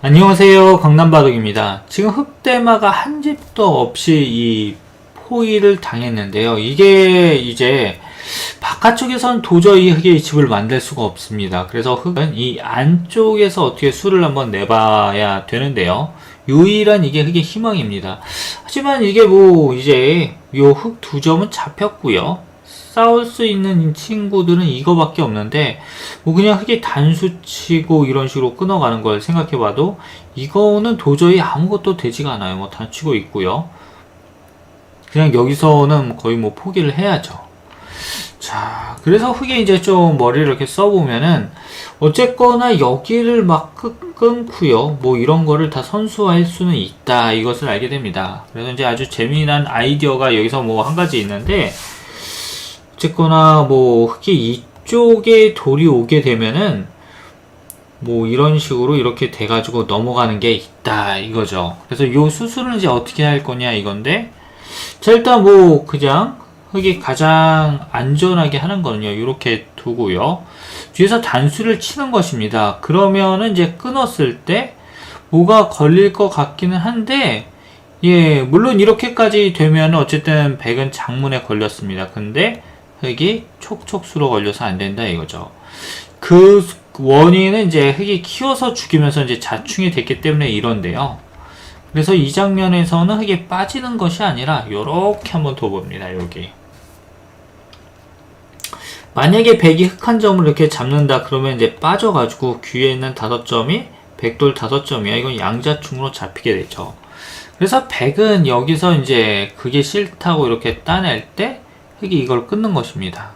안녕하세요. 강남바둑입니다. 지금 흑대마가 한 집도 없이 이 포위를 당했는데요. 이게 이제 바깥쪽에선 도저히 흑의 집을 만들 수가 없습니다. 그래서 흑은 이 안쪽에서 어떻게 수를 한번 내봐야 되는데요. 유일한 이게 흑의 희망입니다. 하지만 이게 뭐 이제 요 흑 두 점은 잡혔고요 싸울 수 있는 친구들은 이거밖에 없는데 뭐 그냥 흑이 단수 치고 이런 식으로 끊어가는 걸 생각해봐도 이거는 도저히 아무것도 되지가 않아요. 뭐 단치고 있고요. 그냥 여기서는 거의 뭐 포기를 해야죠. 자, 그래서 흑이 이제 좀 머리를 이렇게 써보면은 어쨌거나 여기를 막 끊- 끊고요. 뭐 이런 거를 다 선수할 수는 있다. 이것을 알게 됩니다. 그래서 이제 아주 재미난 아이디어가 여기서 뭐 한 가지 있는데 어쨌거나 뭐 흑이 이쪽에 돌이 오게 되면은 뭐 이런 식으로 이렇게 돼가지고 넘어가는 게 있다 이거죠. 그래서 요 수술은 이제 어떻게 할 거냐 이건데 자 일단 뭐 그냥 흑이 가장 안전하게 하는 거는요 이렇게 두고요 뒤에서 단수를 치는 것입니다. 그러면은 이제 끊었을 때 뭐가 걸릴 것 같기는 한데 예 물론 이렇게까지 되면 어쨌든 백은 장문에 걸렸습니다. 근데 흑이 촉촉수로 걸려서 안 된다 이거죠. 그 원인은 이제 흑이 키워서 죽이면서 이제 자충이 됐기 때문에 이런데요. 그래서 이 장면에서는 흑이 빠지는 것이 아니라 요렇게 한번 둬봅니다. 여기. 만약에 백이 흑한 점을 이렇게 잡는다 그러면 이제 빠져가지고 귀에 있는 다섯 점이 백돌 다섯 점이야. 이건 양자충으로 잡히게 되죠. 그래서 백은 여기서 이제 그게 싫다고 이렇게 따낼 때 흑이 이걸 끊는 것입니다.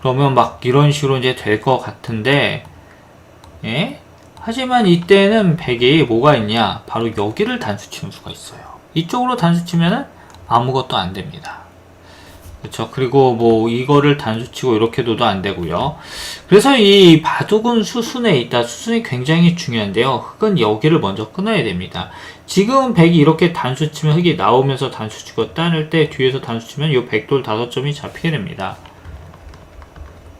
그러면 막 이런 식으로 이제 될 것 같은데, 예? 하지만 이때는 백이 뭐가 있냐? 바로 여기를 단수 치는 수가 있어요. 이쪽으로 단수 치면은 아무것도 안 됩니다. 그렇죠. 그리고 뭐 이거를 단수 치고 이렇게 둬도 안 되고요. 그래서 이 바둑은 수순에 있다. 수순이 굉장히 중요한데요. 흑은 여기를 먼저 끊어야 됩니다. 지금 백이 이렇게 단수 치면 흑이 나오면서 단수 치고 따낼 때 뒤에서 단수 치면 이 백돌 다섯 점이 잡히게 됩니다.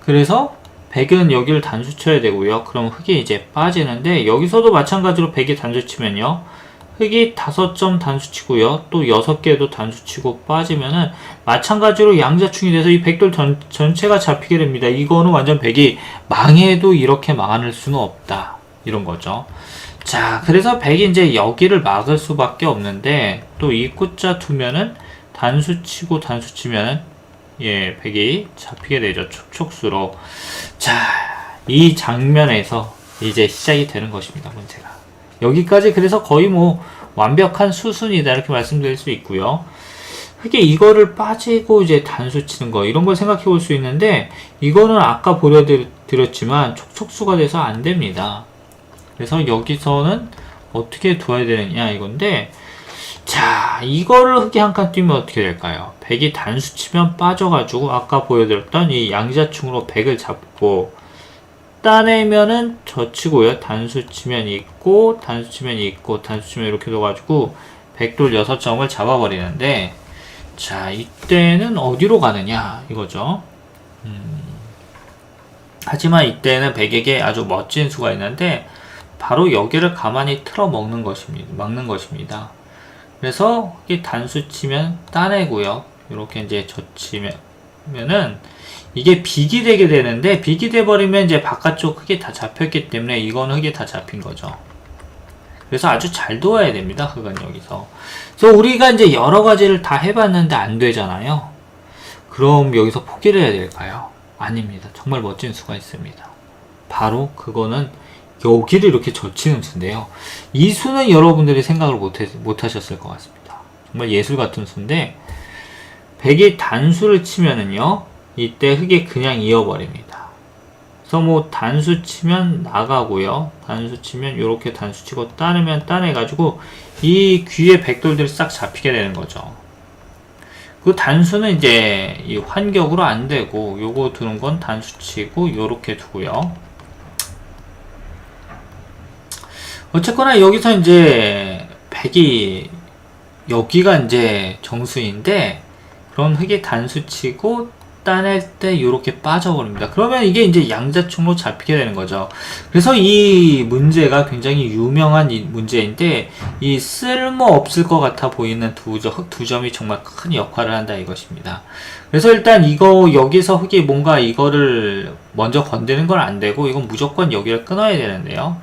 그래서 백은 여기를 단수 쳐야 되고요. 그럼 흑이 이제 빠지는데 여기서도 마찬가지로 백이 단수 치면요. 흑이 다섯 점 단수 치고요. 또 여섯 개도 단수 치고 빠지면은 마찬가지로 양자충이 돼서 이 백돌 전, 전체가 잡히게 됩니다. 이거는 완전 백이 망해도 이렇게 망할 수는 없다. 이런 거죠. 자, 그래서 백이 이제 여기를 막을 수밖에 없는데 또이 꽂자 두면은 단수 치고 단수 치면은 예, 백이 잡히게 되죠. 촉촉수로. 자, 이 장면에서 이제 시작이 되는 것입니다. 문제가. 여기까지 그래서 거의 뭐 완벽한 수순이다 이렇게 말씀드릴 수 있고요. 그게 이거를 빠지고 이제 단수 치는 거 이런 걸 생각해 볼 수 있는데 이거는 아까 보여드렸지만 촉촉수가 돼서 안 됩니다. 그래서 여기서는 어떻게 둬야 되느냐 이건데 자 이거를 흑이 한 칸 뛰면 어떻게 될까요? 백이 단수 치면 빠져가지고 아까 보여드렸던 이 양자충으로 백을 잡고 따내면은 젖히고요. 단수 치면 있고, 단수 치면 있고, 단수 치면 이렇게 둬가지고, 백돌 6점을 잡아버리는데, 자, 이때는 어디로 가느냐, 이거죠. 음, 하지만 이때는 백에게 아주 멋진 수가 있는데, 바로 여기를 가만히 틀어 먹는 것입니다. 막는 것입니다. 그래서, 이 단수 치면 따내고요. 이렇게 이제 젖히면은, 이게 빅이 되게 되는데 빅이 돼 버리면 이제 바깥쪽 흙이 다 잡혔기 때문에 이건 흙이 다 잡힌 거죠. 그래서 아주 잘 도와야 됩니다. 흙은 여기서. 그래서 우리가 이제 여러 가지를 다 해봤는데 안 되잖아요. 그럼 여기서 포기를 해야 될까요? 아닙니다. 정말 멋진 수가 있습니다. 바로 그거는 여기를 이렇게 젖히는 수인데요. 이 수는 여러분들이 생각을 못, 해, 못 하셨을 것 같습니다. 정말 예술 같은 수인데, 백이 단수를 치면은요, 이때 흑이 그냥 이어버립니다. 그래서 뭐 단수 치면 나가고요. 단수 치면 이렇게 단수 치고 따르면 따내가지고 이 귀에 백돌들이 싹 잡히게 되는 거죠. 그 단수는 이제 이 환격으로 안 되고 요거 두는 건 단수 치고 요렇게 두고요. 어쨌거나 여기서 이제 백이 여기가 이제 정수인데 그런 흑이 단수 치고 따낼 때 이렇게 빠져버립니다. 그러면 이게 이제 양자충으로 잡히게 되는 거죠. 그래서 이 문제가 굉장히 유명한 이 문제인데 이 쓸모 없을 것 같아 보이는 두, 점, 흑두 점이 정말 큰 역할을 한다 이것입니다. 그래서 일단 이거 여기서 흑이 뭔가 이거를 먼저 건드는 건 안 되고 이건 무조건 여기를 끊어야 되는데요.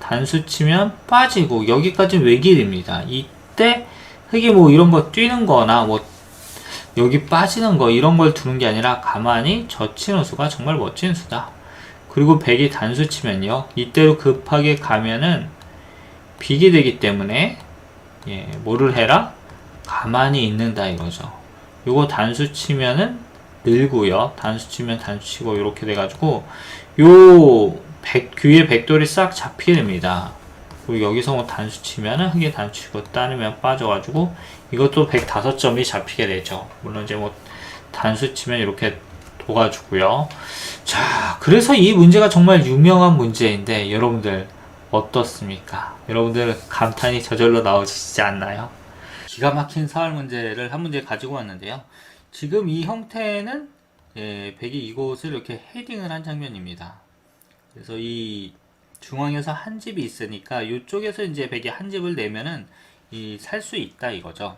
단수 치면 빠지고 여기까지 외길입니다. 이때 흑이 뭐 이런 거 뛰는 거나 뭐 여기 빠지는 거 이런 걸 두는 게 아니라 가만히 젖히는 수가 정말 멋진 수다. 그리고 백이 단수 치면요. 이때로 급하게 가면은 빅이 되기 때문에 예, 뭐를 해라? 가만히 있는다 이거죠. 요거 단수 치면은 늘고요. 단수 치면 단수 치고 이렇게 돼가지고 요 백, 귀에 백돌이 싹 잡히게 됩니다. 그리고 여기서 뭐 단수 치면은 흑이 단수 치고 따르면 빠져가지고 이것도 105점이 잡히게 되죠. 물론 이제 뭐 단수 치면 이렇게 도가주고요. 자, 그래서 이 문제가 정말 유명한 문제인데 여러분들 어떻습니까? 여러분들 감탄이 저절로 나오시지 않나요? 기가 막힌 사활 문제를 한 문제 가지고 왔는데요. 지금 이 형태는 예, 백이 이곳을 이렇게 헤딩을 한 장면입니다. 그래서 이 중앙에서 한 집이 있으니까 이쪽에서 이제 백이 한 집을 내면은 이 살 수 있다 이거죠.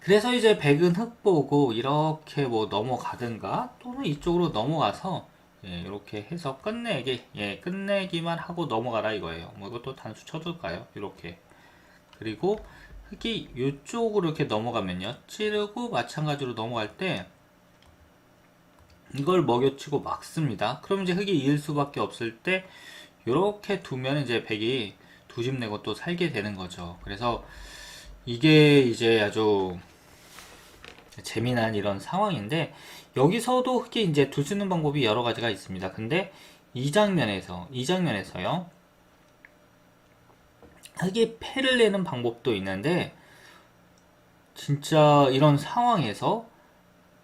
그래서 이제 백은 흑 보고 이렇게 뭐 넘어가든가 또는 이쪽으로 넘어가서 예, 이렇게 해서 끝내기 예, 끝내기만 하고 넘어가라 이거예요. 뭐 이것도 단수 쳐둘까요? 이렇게 그리고 흑이 이쪽으로 이렇게 넘어가면요 찌르고 마찬가지로 넘어갈 때 이걸 먹여치고 막습니다. 그럼 이제 흑이 이을 수밖에 없을 때 이렇게 두면 이제 백이 두 집 내고 또 살게 되는 거죠. 그래서 이게 이제 아주 재미난 이런 상황인데 여기서도 흑이 이제 두 쓰는 방법이 여러 가지가 있습니다. 근데 이 장면에서 이 장면에서요 흑이 패를 내는 방법도 있는데 진짜 이런 상황에서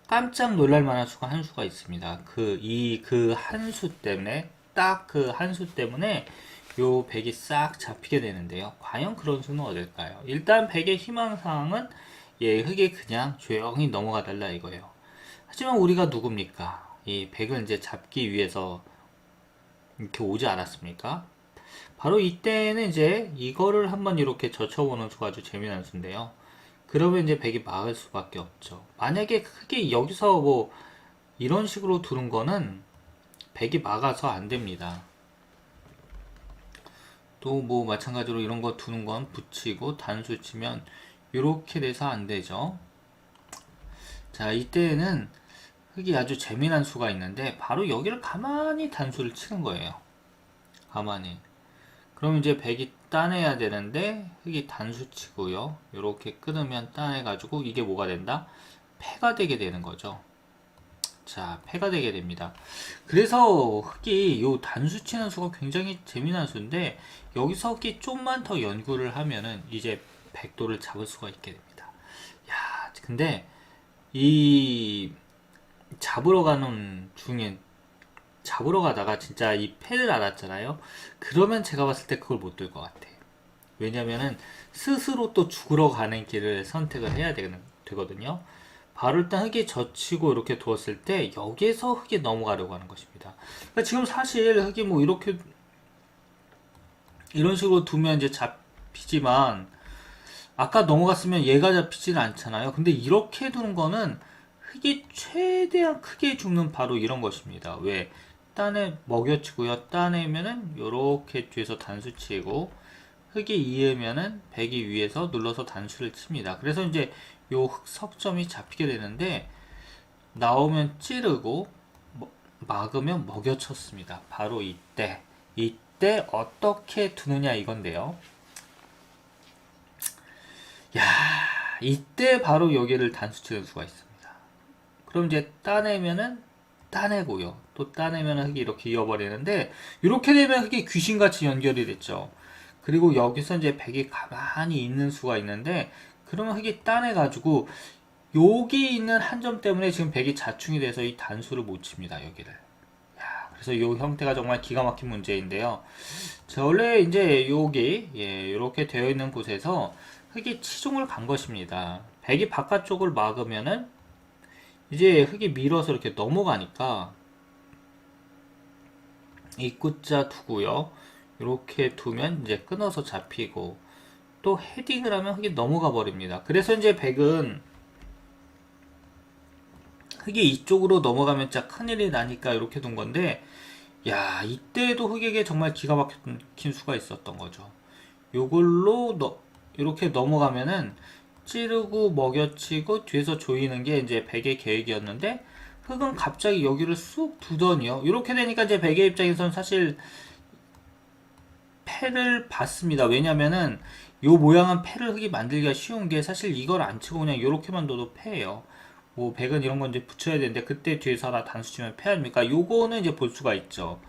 깜짝 놀랄 만한 수가 한 수가 있습니다. 그 이 그 한 수 때문에 딱 그 한 수 때문에 요 백이 싹 잡히게 되는데요. 과연 그런 수는 어딜까요? 일단 백의 희망사항은 예, 흑이 그냥 조용히 넘어가 달라 이거예요. 하지만 우리가 누굽니까? 이 백을 이제 잡기 위해서 이렇게 오지 않았습니까? 바로 이때는 이제 이거를 한번 이렇게 젖혀보는 수가 아주 재미난 수인데요. 그러면 이제 백이 막을 수밖에 없죠. 만약에 크게 여기서 뭐 이런 식으로 두는 거는 백이 막아서 안 됩니다. 또 뭐 마찬가지로 이런 거 두는 건 붙이고 단수 치면 이렇게 돼서 안 되죠. 자, 이때는 흑이 아주 재미난 수가 있는데 바로 여기를 가만히 단수를 치는 거예요. 가만히. 그럼 이제 백이 따내야 되는데 흑이 단수 치고요. 이렇게 끊으면 따내가지고 이게 뭐가 된다? 패가 되게 되는 거죠. 자, 패가 되게 됩니다. 그래서 흑이 요 단수 치는 수가 굉장히 재미난 수인데 여기서 흑이 좀만 더 연구를 하면은 이제 백도를 잡을 수가 있게 됩니다. 야, 근데 이 잡으러 가는 중에 잡으러 가다가 진짜 이 패를 알았잖아요. 그러면 제가 봤을 때 그걸 못 들 것 같아. 왜냐면은 스스로 또 죽으러 가는 길을 선택을 해야 되거든요. 바로 일단 흙이 젖히고 이렇게 두었을 때 여기에서 흙이 넘어가려고 하는 것입니다. 그러니까 지금 사실 흙이 뭐 이렇게 이런 식으로 두면 이제 잡히지만 아까 넘어갔으면 얘가 잡히지는 않잖아요. 근데 이렇게 두는 거는 흙이 최대한 크게 죽는 바로 이런 것입니다. 왜? 딴에 먹여치고요. 따내면은 요렇게 뒤에서 단수 치고 흙이 이으면은 백이 위에서 눌러서 단수를 칩니다. 그래서 이제 요 흑석점이 잡히게 되는데 나오면 찌르고 뭐- 막으면 먹여쳤습니다. 바로 이때 이때 어떻게 두느냐 이건데요. 야 이때 바로 여기를 단수 치는 수가 있습니다. 그럼 이제 따내면은 따내고요. 또 따내면 흙이 이렇게 이어버리는데 이렇게 되면 흙이 귀신같이 연결이 됐죠. 그리고 여기서 이제 백이 가만히 있는 수가 있는데 그러면 흙이 따내가지고 여기 있는 한 점 때문에 지금 백이 자충이 돼서 이 단수를 못 칩니다. 여기를. 야, 그래서 이 형태가 정말 기가 막힌 문제인데요. 자, 원래 이제 여기 예, 이렇게 되어 있는 곳에서 흙이 치중을 간 것입니다. 백이 바깥쪽을 막으면은 이제 흙이 밀어서 이렇게 넘어가니까 입구자 두고요. 이렇게 두면 이제 끊어서 잡히고 또 헤딩을 하면 흙이 넘어가 버립니다. 그래서 이제 백은 흙이 이쪽으로 넘어가면 진짜 큰일이 나니까 이렇게 둔 건데 야 이때도 흙에게 정말 기가 막힌 수가 있었던 거죠. 요걸로 너, 이렇게 넘어가면은 찌르고 먹여치고 뒤에서 조이는 게 이제 백의 계획이었는데 흙은 갑자기 여기를 쑥 두더니요. 이렇게 되니까 이제 백의 입장에서는 사실 패를 받습니다. 왜냐면은 요 모양은 패를 흙이 만들기가 쉬운 게 사실 이걸 안 치고 그냥 이렇게만 둬도 패예요. 뭐 백은 이런 건 이제 붙여야 되는데 그때 뒤에서 하나 단수 치면 패 아닙니까? 요거는 이제 볼 수가 있죠.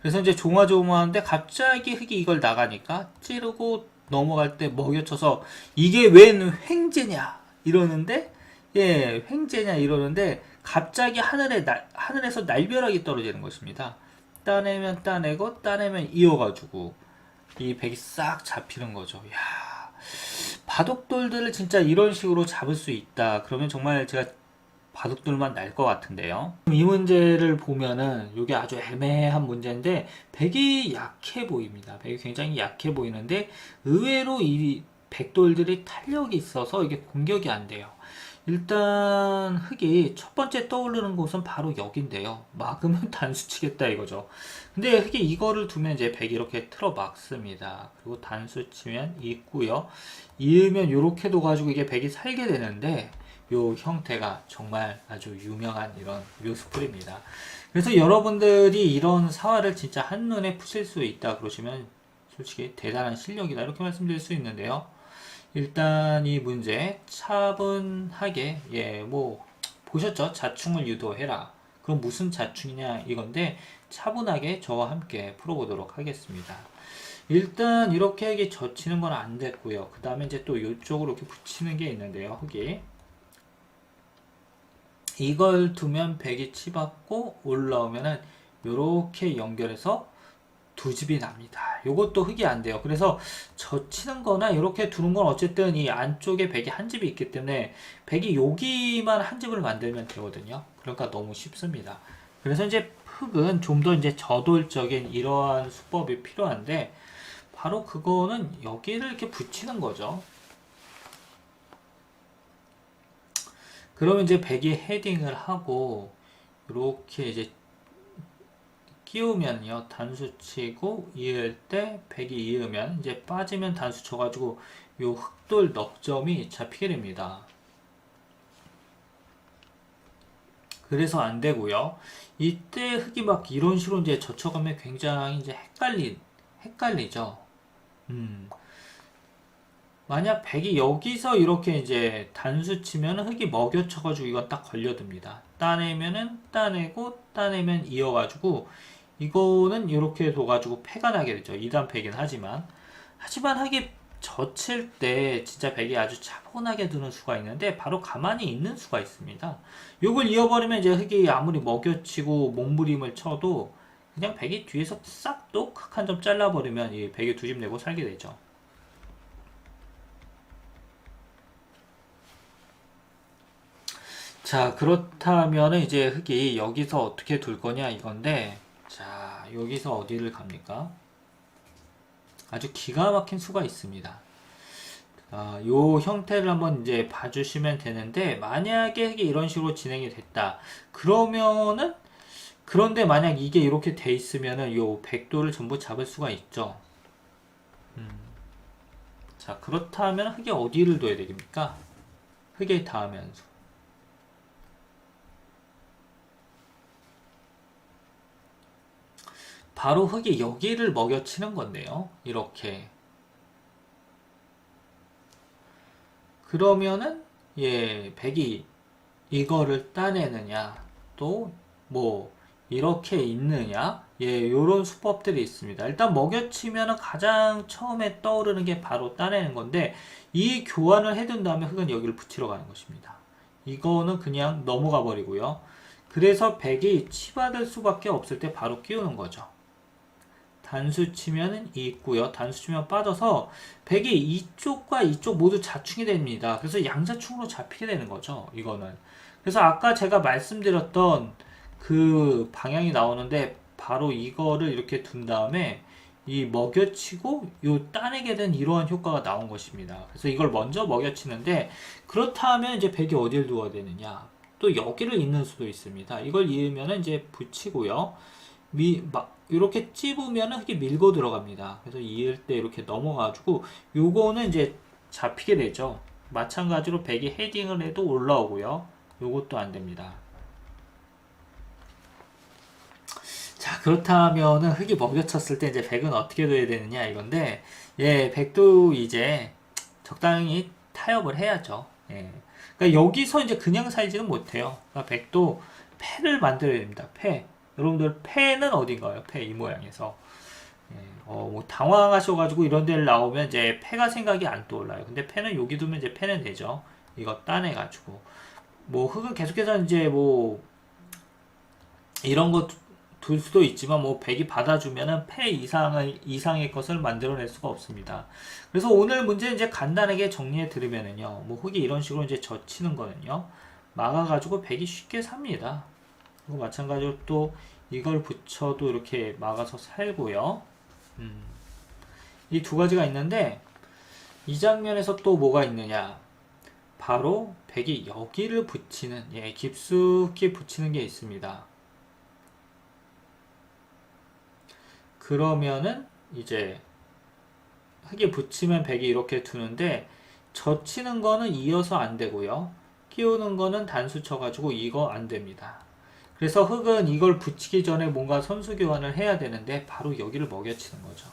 그래서 이제 조마조마하는데 갑자기 흙이 이걸 나가니까 찌르고 넘어갈 때 먹여쳐서 이게 웬 횡재냐 이러는데 예 횡재냐 이러는데 갑자기 하늘에 날, 하늘에서 날벼락이 떨어지는 것입니다. 따내면 따내고 따내면 이어가지고 이 백이 싹 잡히는 거죠. 야 바둑돌들을 진짜 이런 식으로 잡을 수 있다. 그러면 정말 제가 바둑돌만 날 것 같은데요. 이 문제를 보면은 이게 아주 애매한 문제인데 백이 약해 보입니다. 백이 굉장히 약해 보이는데 의외로 이 백돌들이 탄력이 있어서 이게 공격이 안 돼요. 일단 흙이 첫 번째 떠오르는 곳은 바로 여기인데요. 막으면 단수 치겠다 이거죠. 근데 흙이 이거를 두면 이제 백이 이렇게 틀어 막습니다. 그리고 단수 치면 있고요. 이으면 이렇게 둬가지고 이게 백이 살게 되는데 요 형태가 정말 아주 유명한 이런 묘수풀입니다. 그래서 여러분들이 이런 사활을 진짜 한눈에 푸실 수 있다 그러시면 솔직히 대단한 실력이다 이렇게 말씀드릴 수 있는데요. 일단 이 문제 차분하게 예 뭐 보셨죠? 자충을 유도해라. 그럼 무슨 자충이냐 이건데 차분하게 저와 함께 풀어보도록 하겠습니다. 일단 이렇게 이게 젖히는 건 안 됐고요. 그 다음에 이제 또 이쪽으로 이렇게 붙이는 게 있는데요. 흙이 이걸 두면 백이 치받고 올라오면은 이렇게 연결해서 두 집이 납니다. 이것도 흙이 안 돼요. 그래서 젖히는 거나 이렇게 두는 건 어쨌든 이 안쪽에 백이 한 집이 있기 때문에 백이 여기만 한 집을 만들면 되거든요. 그러니까 너무 쉽습니다. 그래서 이제 흙은 좀 더 이제 저돌적인 이러한 수법이 필요한데 바로 그거는 여기를 이렇게 붙이는 거죠. 그러면 이제 백이 헤딩을 하고 이렇게 이제 끼우면요 단수 치고 이을 때 백이 이으면 이제 빠지면 단수 쳐가지고 요 흑돌 넉점이 잡히게 됩니다. 그래서 안 되고요. 이때 흙이 막 이런 식으로 이제 젖혀가면 굉장히 이제 헷갈리 헷갈리죠. 음. 만약 백이 여기서 이렇게 이제 단수 치면 흙이 먹여쳐가지고 이건 딱 걸려듭니다. 따내면은 따내고 따내면 이어가지고 이거는 이렇게 둬가지고 패가 나게 되죠. 2단 패긴 하지만 하지만 흙이 젖힐 때 진짜 백이 아주 차분하게 드는 수가 있는데 바로 가만히 있는 수가 있습니다. 이걸 이어버리면 이제 흙이 아무리 먹여치고 몸부림을 쳐도 그냥 백이 뒤에서 싹 똑 한 점 잘라버리면 이 백이 두 집 내고 살게 되죠. 자, 그렇다면 이제 흙이 여기서 어떻게 둘 거냐 이건데, 자, 여기서 어디를 갑니까? 아주 기가 막힌 수가 있습니다. 어, 요 형태를 한번 이제 봐주시면 되는데, 만약에 흙이 이런 식으로 진행이 됐다. 그러면은, 그런데 만약 이게 이렇게 돼 있으면은 요 백도를 전부 잡을 수가 있죠. 음. 자, 그렇다면 흙이 어디를 둬야 되겠습니까? 흙에 닿으면서. 바로 흙이 여기를 먹여치는 건데요. 이렇게. 그러면은 예, 백이 이거를 따내느냐 또 뭐 이렇게 있느냐 예, 요런 수법들이 있습니다. 일단 먹여치면은 가장 처음에 떠오르는 게 바로 따내는 건데 이 교환을 해둔 다음에 흙은 여기를 붙이러 가는 것입니다. 이거는 그냥 넘어가 버리고요. 그래서 백이 치받을 수밖에 없을 때 바로 끼우는 거죠. 단수 치면은 있고요. 단수 치면 빠져서 백이 이쪽과 이쪽 모두 자충이 됩니다. 그래서 양자충으로 잡히게 되는 거죠. 이거는. 그래서 아까 제가 말씀드렸던 그 방향이 나오는데 바로 이거를 이렇게 둔 다음에 이 먹여치고 요 따내게 된 이러한 효과가 나온 것입니다. 그래서 이걸 먼저 먹여치는데 그렇다면 이제 백이 어디를 두어야 되느냐? 또 여기를 잇는 수도 있습니다. 이걸 이으면 이제 붙이고요. 미, 막, 이렇게 찝으면 흙이 밀고 들어갑니다. 그래서 이을 때 이렇게 넘어가지고, 요거는 이제 잡히게 되죠. 마찬가지로 백이 헤딩을 해도 올라오고요. 요것도 안 됩니다. 자, 그렇다면은 흙이 먹여쳤을 때 이제 백은 어떻게 둬야 되느냐 이건데, 예, 백도 이제 적당히 타협을 해야죠. 예. 그러니까 여기서 이제 그냥 살지는 못해요. 그러니까 백도 패를 만들어야 됩니다. 패. 여러분들 패는 어딘가요? 패이 모양에서. 예, 어, 뭐 당황하셔가지고 이런 데를 나오면 이제 패가 생각이 안 떠올라요. 근데 패는 여기 두면 이제 패는 되죠. 이거 따내가지고. 뭐 흙은 계속해서 이제 뭐 이런 거둘 수도 있지만 뭐 백이 받아주면은 패 이상의 이상의 것을 만들어낼 수가 없습니다. 그래서 오늘 문제 이제 간단하게 정리해 드리면은요, 뭐 흙이 이런 식으로 이제 젖히는 거는요, 막아가지고 백이 쉽게 삽니다. 그리고 마찬가지로 또 이걸 붙여도 이렇게 막아서 살고요. 음. 이 두 가지가 있는데 이 장면에서 또 뭐가 있느냐? 바로 백이 여기를 붙이는 예, 깊숙이 붙이는 게 있습니다. 그러면은 이제 흙에 붙이면 백이 이렇게 두는데 젖히는 거는 이어서 안 되고요. 끼우는 거는 단수 쳐가지고 이거 안 됩니다. 그래서 흙은 이걸 붙이기 전에 뭔가 선수 교환을 해야 되는데 바로 여기를 먹여치는 거죠.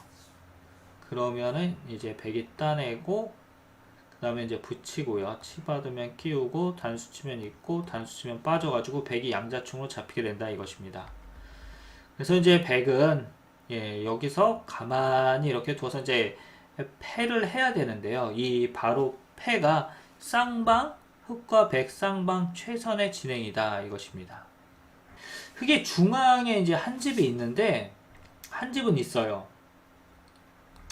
그러면은 이제 백이 따내고 그 다음에 이제 붙이고요. 치 받으면 끼우고 단수 치면 있고 단수 치면 빠져가지고 백이 양자충으로 잡히게 된다 이것입니다. 그래서 이제 백은 예, 여기서 가만히 이렇게 두어서 이제 패를 해야 되는데요. 이 바로 패가 쌍방, 흑과 백 쌍방 최선의 진행이다 이것입니다. 흑의 중앙에 이제 한 집이 있는데 한 집은 있어요.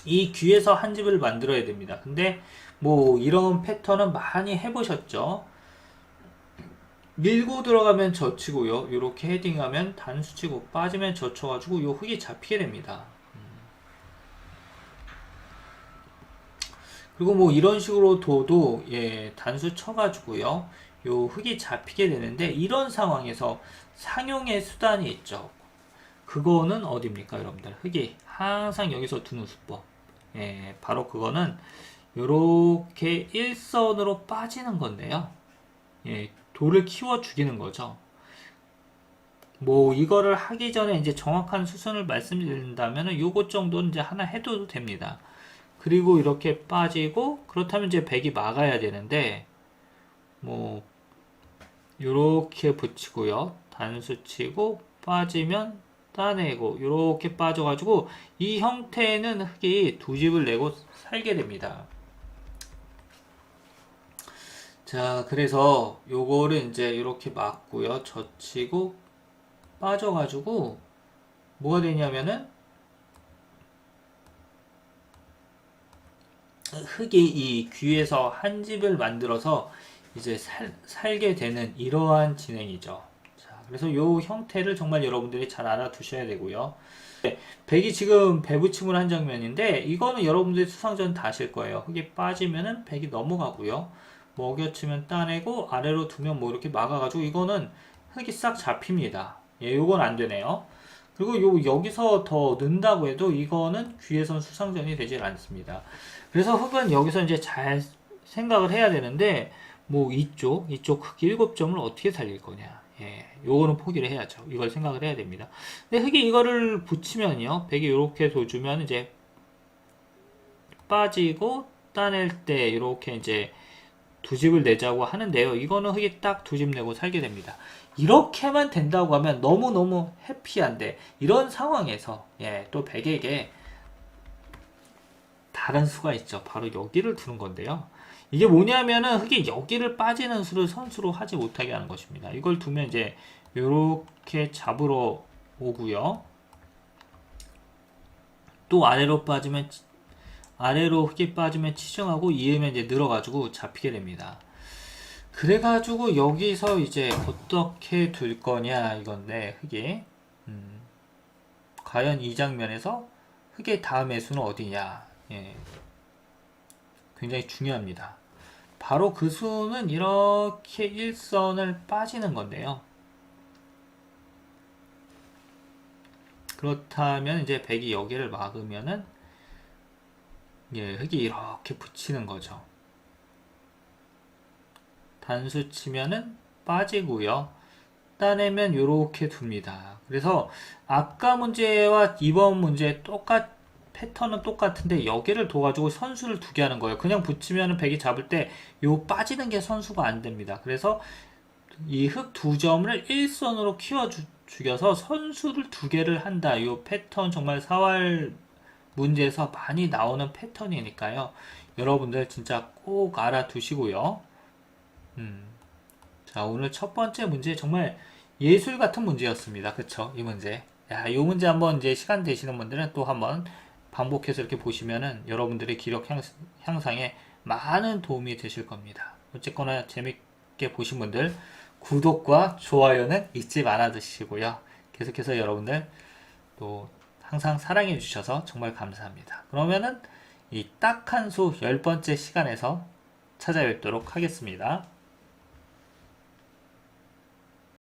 이 귀에서 한 집을 만들어야 됩니다. 근데 뭐 이런 패턴은 많이 해보셨죠? 밀고 들어가면 젖히고요. 이렇게 헤딩하면 단수치고 빠지면 젖혀가지고 요 흙이 잡히게 됩니다. 음. 그리고 뭐 이런 식으로 둬도 예, 단수 쳐가지고요. 요 흙이 잡히게 되는데 이런 상황에서 상용의 수단이 있죠. 그거는 어디입니까, 여러분들? 흙이 항상 여기서 두는 수법. 예, 바로 그거는 요렇게 일선으로 빠지는 건데요. 예, 돌을 키워 죽이는 거죠. 뭐 이거를 하기 전에 이제 정확한 수순을 말씀드린다면 요것 정도는 이제 하나 해도 됩니다. 그리고 이렇게 빠지고 그렇다면 이제 백이 막아야 되는데 뭐 요렇게 붙이고요. 단수 치고 빠지면 따내고 요렇게 빠져가지고 이 형태는 흙이 두 집을 내고 살게 됩니다. 자, 그래서 요거를 이제 이렇게 막고요. 젖히고 빠져가지고 뭐가 되냐면은 흙이 이 귀에서 한 집을 만들어서 이제 살, 살게 되는 이러한 진행이죠. 자, 그래서 요 형태를 정말 여러분들이 잘 알아두셔야 되고요. 네, 백이 지금 배부침을 한 장면인데 이거는 여러분들이 수상전 다 아실 거예요. 흙이 빠지면은 백이 넘어가고요. 먹여치면 따내고 아래로 두면 뭐 이렇게 막아가지고 이거는 흙이 싹 잡힙니다. 예, 요건 안 되네요. 그리고 요 여기서 더 넣는다고 해도 이거는 귀에선 수상전이 되질 않습니다. 그래서 흙은 여기서 이제 잘 생각을 해야 되는데 뭐 이쪽 이쪽 흙 일곱 점을 어떻게 살릴 거냐. 예, 요거는 포기를 해야죠. 이걸 생각을 해야 됩니다. 근데 흙이 이거를 붙이면요, 백이 이렇게 둬주면 이제 빠지고 따낼 때 이렇게 이제 두 집을 내자고 하는데요. 이거는 흙이 딱 두 집 내고 살게 됩니다. 이렇게만 된다고 하면 너무너무 해피한데 이런 상황에서 예, 또 백에게 다른 수가 있죠. 바로 여기를 두는 건데요. 이게 뭐냐면은 흙이 여기를 빠지는 수를 선수로 하지 못하게 하는 것입니다. 이걸 두면 이제 이렇게 잡으러 오고요. 또 아래로 빠지면 아래로 흙이 빠지면 치중하고 이으면 이제 늘어가지고 잡히게 됩니다. 그래가지고 여기서 이제 어떻게 둘 거냐 이건데 흑이 음, 과연 이 장면에서 흑의 다음의 수는 어디냐 예. 굉장히 중요합니다. 바로 그 수는 이렇게 일선을 빠지는 건데요. 그렇다면 이제 백이 여기를 막으면은 예, 흑이 이렇게 붙이는 거죠. 단수 치면은 빠지고요. 따내면 이렇게 둡니다. 그래서 아까 문제와 이번 문제 똑같 패턴은 똑같은데 여기를 둬가지고 선수를 두 개 하는 거예요. 그냥 붙이면은 백이 잡을 때 요 빠지는 게 선수가 안 됩니다. 그래서 이흑두 점을 일선으로 키워 주, 죽여서 선수를 두 개를 한다. 요 패턴 정말 사활 문제에서 많이 나오는 패턴이니까요. 여러분들 진짜 꼭 알아두시고요. 음. 자, 오늘 첫 번째 문제 정말 예술 같은 문제였습니다. 그쵸? 이 문제. 야, 이 문제 한번 이제 시간 되시는 분들은 또 한번 반복해서 이렇게 보시면은 여러분들의 향, 향상에 많은 도움이 되실 겁니다. 어쨌거나 재밌게 보신 분들 구독과 좋아요는 잊지 말아 주시고요. 계속해서 여러분들 또 항상 사랑해 주셔서 정말 감사합니다. 그러면은 이 딱 한 수 열 번째 시간에서 찾아뵙도록 하겠습니다.